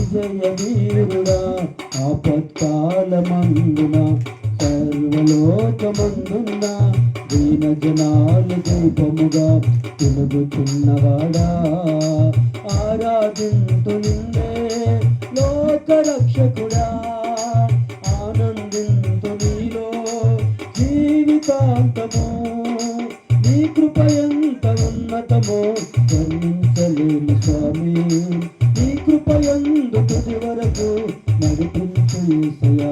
విజయ వీరుడా ఆపత్కాల మందున సర్వలోకమందున దీన జనాలు దీపముగా వెలుగుతున్నవాడా ఆరాధింతు నిన్నే లోక రక్షకుడా ఆనందింతు నీలో జీవితాంతము. నీ కృపయంత ఉన్నతమో. నడిపించు యేసయ్యా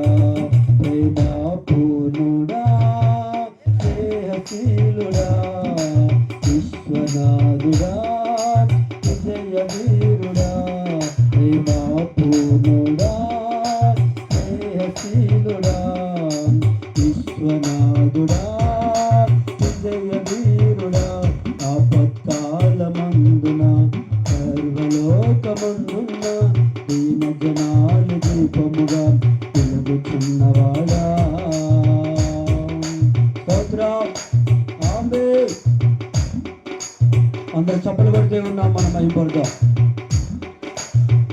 ప్రేమ పూర్ణుడా స్నేహశీలుడా విశ్వనాథుడా విజయ వీరుడా ప్రేమ పూర్ణుడా స్నేహశీలుడా విశ్వనాథుడా విజయ వీరుడా ఆపత్కాలమందున అందరు చప్పలు కొడితే ఉన్నాం మనం అయిపోతాం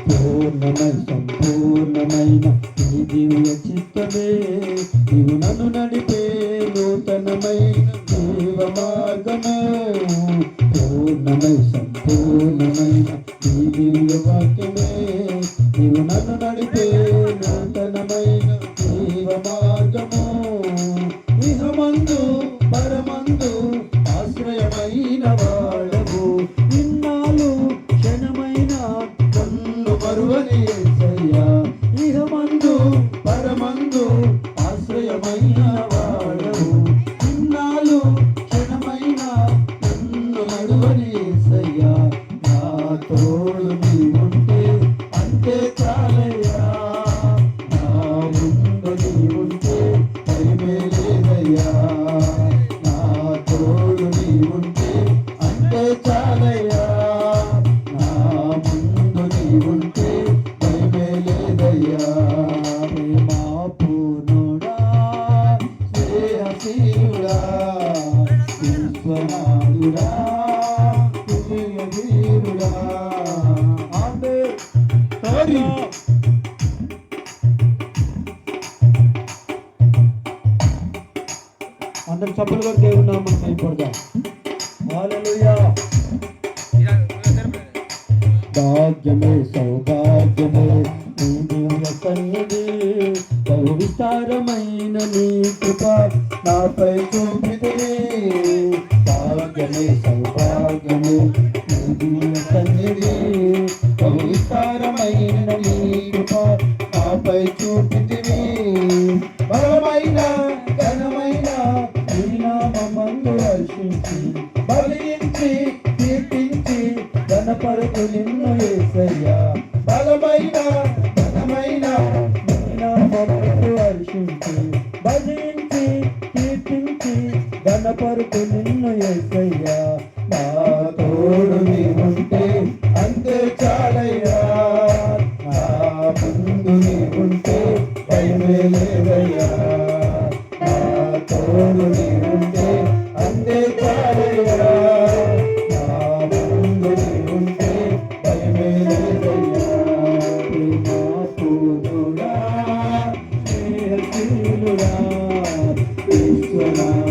పూర్ణమై సంపూర్ణమైన నీ దివ్య చిత్తమే. నీవు నన్ను నడిపే నూతనమైన జీవ మార్గము. పూర్ణమై సంపూర్ణమైన నీ దివ్య వాక్యమే. నీవు నన్ను స్తోత్రం. అందరు చప్పలు కూడా దేవుడు నామం అయిపోదాం భాగ్యమే సౌభాగ్యమే నీ సన్నిధి బహు విస్తారమైన నీ కృప నాపై చూపితే భాగ్యమే సౌభాగ్యమే నీ సన్నిధి బలమైన నీ కృప నాపై చూపితివి బలమైన ఘనమైన నీ నామందు హర్షించి బలించి కీర్తించి ఘనపరకు తోడు నీ ఉంటే అంతే చాలయ్యా నా ముందు నీ ఉంటే భయమే లేదయ్యా ప్రేమా పూర్ణుడా స్నేహశీలుడా విశ్వనాథుడా